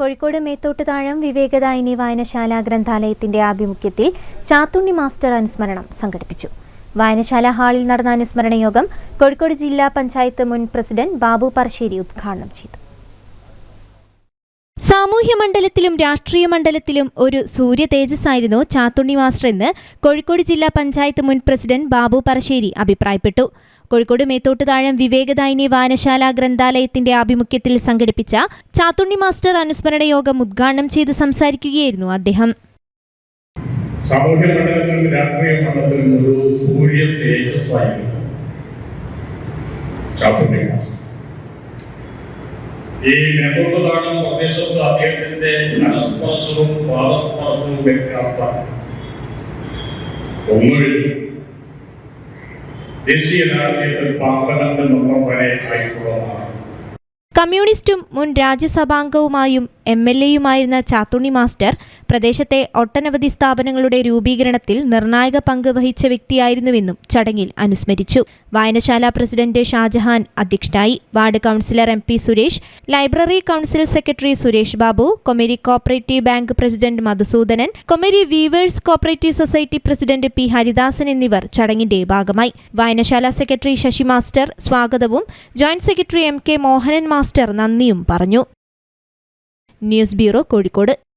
കോഴിക്കോട് മേത്തോട്ട് താഴം വിവേകദായിനി വായനശാല ഗ്രന്ഥാലയത്തിന്റെ ആഭിമുഖ്യത്തിൽ ചാത്തുണ്ണി മാസ്റ്റർ അനുസ്മരണം സംഘടിപ്പിച്ചു. വായനശാല ഹാളിൽ നടന്ന അനുസ്മരണ യോഗം കോഴിക്കോട് ജില്ലാ പഞ്ചായത്ത് മുൻ പ്രസിഡന്റ് ബാബു പറശ്ശേരി ഉദ്ഘാടനം ചെയ്തു. സാമൂഹ്യ മണ്ഡലത്തിലും രാഷ്ട്രീയ മണ്ഡലത്തിലും ഒരു സൂര്യ തേജസ്സായിരുന്നു ചാത്തുണ്ണി മാസ്റ്റർ എന്ന് കോഴിക്കോട് ജില്ലാ പഞ്ചായത്ത് മുൻ പ്രസിഡന്റ് ബാബു പറശ്ശേരി അഭിപ്രായപ്പെട്ടു. കോഴിക്കോട് മേത്തോട്ടുതാഴം വിവേകദായിനി വായനശാല ഗ്രന്ഥാലയത്തിന്റെ ആഭിമുഖ്യത്തിൽ സംഘടിപ്പിച്ച ചാത്തുണ്ണി മാസ്റ്റർ അനുസ്മരണ യോഗം ഉദ്ഘാടനം ചെയ്ത് സംസാരിക്കുകയായിരുന്നു അദ്ദേഹം. ഒരു ചാത്തുണ്ണി മാസ്റ്റർ ഈ നേതൃത്വദാനം പ്രദേശത്ത് അദ്ദേഹത്തിന്റെ മനസ്പർശവും പാദസ്പർശവും വെക്കാത്ത ഒന്നുമില്ല ദേശീയ രാഷ്ട്രീയത്തിൽ പാർലമെന്റ് മെമ്പർ വരെ ആയിട്ടുള്ളതാണ് കമ്മ്യൂണിസ്റ്റും മുൻ രാജ്യസഭാംഗവുമായും എം എൽ എയുമായിരുന്ന ചാത്തുണ്ണി മാസ്റ്റർ പ്രദേശത്തെ ഒട്ടനവധി സ്ഥാപനങ്ങളുടെ രൂപീകരണത്തിൽ നിർണായക പങ്ക് വഹിച്ച വ്യക്തിയായിരുന്നുവെന്നും ചടങ്ങിൽ അനുസ്മരിച്ചു. വായനശാല പ്രസിഡന്റ് ഷാജഹാൻ അധ്യക്ഷനായി ward councillor M P Suresh library council secretary Suresh Babu Komeri cooperative bank president Madhusoodanan Komeri weavers cooperative society president P Haridasan എന്നിവർ ചടങ്ങിന്റെ ഭാഗമായി. വായനശാല സെക്രട്ടറി ശശി മാസ്റ്റർ സ്വാഗതവും joint secretary M K Mohanan master നന്ദിയും പറഞ്ഞു. News bureau Kozhikode.